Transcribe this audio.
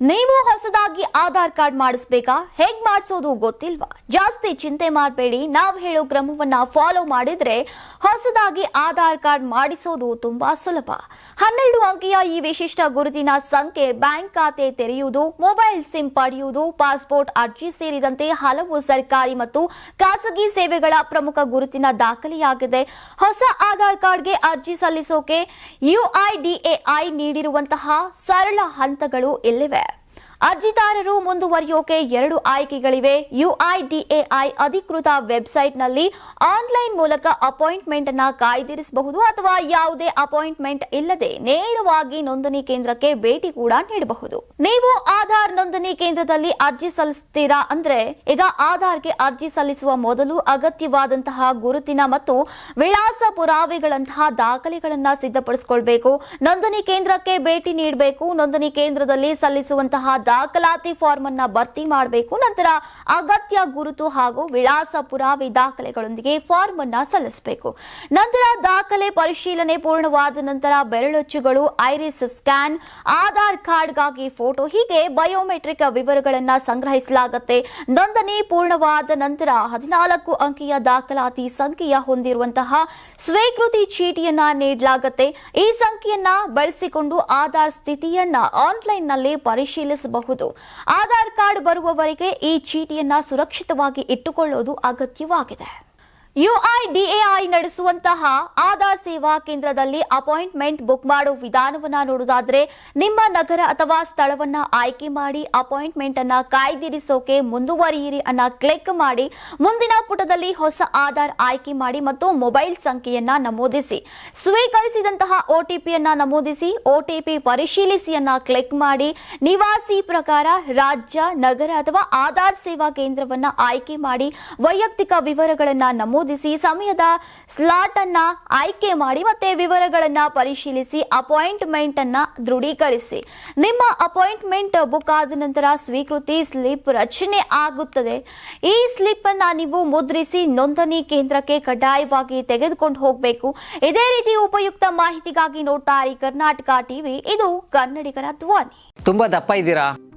ನೀವು ಹೊಸದಾಗಿ ಆಧಾರ್ ಕಾರ್ಡ್ ಮಾಡಿಸ್ಬೇಕಾ? ಹೇಗ್ ಮಾಡಿಸೋದು ಗೊತ್ತಿಲ್ವಾ? ಜಾಸ್ತಿ ಚಿಂತೆ ಮಾಡಬೇಡಿ. ನಾವು ಹೇಳೋ ಕ್ರಮವನ್ನ ಫಾಲೋ ಮಾಡಿದ್ರೆ ಹೊಸದಾಗಿ ಆಧಾರ್ ಕಾರ್ಡ್ ಮಾಡಿಸೋದು ತುಂಬಾ ಸುಲಭ. ಹನ್ನೆರಡು ಅಂಕಿಯ ಈ ವಿಶಿಷ್ಟ ಗುರುತಿನ ಸಂಖ್ಯೆ ಬ್ಯಾಂಕ್ ಖಾತೆ ತೆರೆಯುವುದು, ಮೊಬೈಲ್ ಸಿಮ್ ಪಡೆಯುವುದು, ಪಾಸ್ಪೋರ್ಟ್ ಅರ್ಜಿ ಸೇರಿದಂತೆ ಹಲವು ಸರ್ಕಾರಿ ಮತ್ತು ಖಾಸಗಿ ಸೇವೆಗಳ ಪ್ರಮುಖ ಗುರುತಿನ ದಾಖಲೆಯಾಗಿದೆ. ಹೊಸ ಆಧಾರ್ ಕಾರ್ಡ್ಗೆ ಅರ್ಜಿ ಸಲ್ಲಿಸೋಕೆ ಯುಐಡಿಎಐ ನೀಡಿರುವಂತಹ ಸರಳ ಹಂತಗಳು ಇಲ್ಲಿವೆ ಅರ್ಜಿದಾರರು ಮುಂದುವರಿಯೋಕೆ ಎರಡು ಆಯ್ಕೆಗಳಿವೆ. ಯುಐಡಿಎಐ ಅಧಿಕೃತ ವೆಬ್ಸೈಟ್ನಲ್ಲಿ ಆನ್ಲೈನ್ ಮೂಲಕ ಅಪಾಯಿಂಟ್ಮೆಂಟ್ ಅನ್ನು ಕಾಯ್ದಿರಿಸಬಹುದು ಅಥವಾ ಯಾವುದೇ ಅಪಾಯಿಂಟ್ಮೆಂಟ್ ಇಲ್ಲದೆ ನೇರವಾಗಿ ನೋಂದಣಿ ಕೇಂದ್ರಕ್ಕೆ ಭೇಟಿ ಕೂಡ ನೀಡಬಹುದು. ನೀವು ಆಧಾರ್ ನೋಂದಣಿ ಕೇಂದ್ರದಲ್ಲಿ ಅರ್ಜಿ ಸಲ್ಲಿಸ್ತೀರಾ ಅಂದ್ರೆ ಈಗ ಆಧಾರ್ಗೆ ಅರ್ಜಿ ಸಲ್ಲಿಸುವ ಮೊದಲು ಅಗತ್ಯವಾದಂತಹ ಗುರುತಿನ ಮತ್ತು ವಿಳಾಸ ಪುರಾವೆಗಳಂತಹ ದಾಖಲೆಗಳನ್ನು ಸಿದ್ಧಪಡಿಸಿಕೊಳ್ಬೇಕು. ನೋಂದಣಿ ಕೇಂದ್ರಕ್ಕೆ ಭೇಟಿ ನೀಡಬೇಕು. ನೋಂದಣಿ ಕೇಂದ್ರದಲ್ಲಿ ಸಲ್ಲಿಸುವಂತಹ ದಾಖಲಾತಿ ಫಾರ್ಮ್ ಅನ್ನ ಭರ್ತಿ ಮಾಡಬೇಕು. ನಂತರ ಅಗತ್ಯ ಗುರುತು ಹಾಗೂ ವಿಳಾಸ ಪುರಾವೆ ದಾಖಲೆಗಳೊಂದಿಗೆ ಫಾರ್ಮ್ ಅನ್ನ ಸಲ್ಲಿಸಬೇಕು. ನಂತರ ದಾಖಲೆ ಪರಿಶೀಲನೆ ಪೂರ್ಣವಾದ ನಂತರ ಬೆರಳುಚ್ಚುಗಳು, ಐರಿಸ್ ಸ್ಕ್ಯಾನ್, ಆಧಾರ್ ಕಾರ್ಡ್ಗಾಗಿ ಫೋಟೋ ಹೀಗೆ ಬಯೋಮೆಟ್ರಿಕ್ ವಿವರಗಳನ್ನ ಸಂಗ್ರಹಿಸಲಾಗುತ್ತೆ. ನೋಂದಣಿ ಪೂರ್ಣವಾದ ನಂತರ ಹದಿನಾಲ್ಕು ಅಂಕಿಯ ದಾಖಲಾತಿ ಸಂಖ್ಯೆಯ ಹೊಂದಿರುವಂತಹ ಸ್ವೀಕೃತಿ ಚೀಟಿಯನ್ನ ನೀಡಲಾಗುತ್ತೆ. ಈ ಸಂಖ್ಯೆಯನ್ನ ಬಳಸಿಕೊಂಡು ಆಧಾರ್ ಸ್ಥಿತಿಯನ್ನ ಆನ್ಲೈನ್ನಲ್ಲಿ ಪರಿಶೀಲಿಸಬಹುದು. ಆಧಾರ್ ಕಾರ್ಡ್ ಬರುವವರೆಗೆ ಈ ಚೀಟಿಯನ್ನ ಸುರಕ್ಷಿತವಾಗಿ ಇಟ್ಟುಕೊಳ್ಳೋದು ಅಗತ್ಯವಾಗಿದೆ. ಯುಐಡಿಎಐ ನಡೆಸುವಂತಹ ಆಧಾರ್ ಸೇವಾ ಕೇಂದ್ರದಲ್ಲಿ ಅಪಾಯಿಂಟ್ಮೆಂಟ್ ಬುಕ್ ಮಾಡುವ ವಿಧಾನವನ್ನ ನೋಡುವುದಾದ್ರೆ ನಿಮ್ಮ ನಗರ ಅಥವಾ ಸ್ಥಳವನ್ನ ಆಯ್ಕೆ ಮಾಡಿ ಅಪಾಯಿಂಟ್ಮೆಂಟ್ ಅನ್ನ ಕಾಯ್ದಿರಿಸೋಕೆ ಮುಂದುವರಿಯಿರಿ ಅನ್ನ ಕ್ಲಿಕ್ ಮಾಡಿ ಮುಂದಿನ ಪುಟದಲ್ಲಿ ಹೊಸ ಆಧಾರ್ ಆಯ್ಕೆ ಮಾಡಿ ಮತ್ತು ಮೊಬೈಲ್ ಸಂಖ್ಯೆಯನ್ನ ನಮೂದಿಸಿ. ಸ್ವೀಕರಿಸಿದಂತಹ ಒಟಿಪಿಯನ್ನ ನಮೂದಿಸಿ, ಒಟಿಪಿ ಪರಿಶೀಲಿಸಿ ಅನ್ನ ಕ್ಲಿಕ್ ಮಾಡಿ ನಿವಾಸಿ ಪ್ರಕಾರ ರಾಜ್ಯ, ನಗರ ಅಥವಾ ಆಧಾರ್ ಸೇವಾ ಕೇಂದ್ರವನ್ನ ಆಯ್ಕೆ ಮಾಡಿ ವೈಯಕ್ತಿಕ ವಿವರಗಳನ್ನ ನಮೂದಿಸಿ. ಸಮಯದ ಸ್ಲಾಟ್ ಅನ್ನ ಆಯ್ಕೆ ಮಾಡಿ ಮತ್ತೆ ವಿವರಗಳನ್ನ ಪರಿಶೀಲಿಸಿ ಅಪಾಯಿಂಟ್ಮೆಂಟ್ ಅನ್ನ ದೃಢೀಕರಿಸಿ. ನಿಮ್ಮ ಅಪಾಯಿಂಟ್ಮೆಂಟ್ ಬುಕ್ ಆದ ನಂತರ ಸ್ವೀಕೃತಿ ಸ್ಲಿಪ್ ರಚನೆ ಆಗುತ್ತದೆ. ಈ ಸ್ಲಿಪ್ ಅನ್ನ ನೀವು ಮುದ್ರಿಸಿ ನೋಂದಣಿ ಕೇಂದ್ರಕ್ಕೆ ಕಡ್ಡಾಯವಾಗಿ ತೆಗೆದುಕೊಂಡು ಹೋಗಬೇಕು. ಇದೇ ರೀತಿ ಉಪಯುಕ್ತ ಮಾಹಿತಿಗಾಗಿ ನೋಡ್ತಾ ಕರ್ನಾಟಕ ಟಿವಿ. ಇದು ಕನ್ನಡಿಗರ ಧ್ವನಿ. ತುಂಬಾ ದಪ್ಪ ಇದ್ದೀರಾ?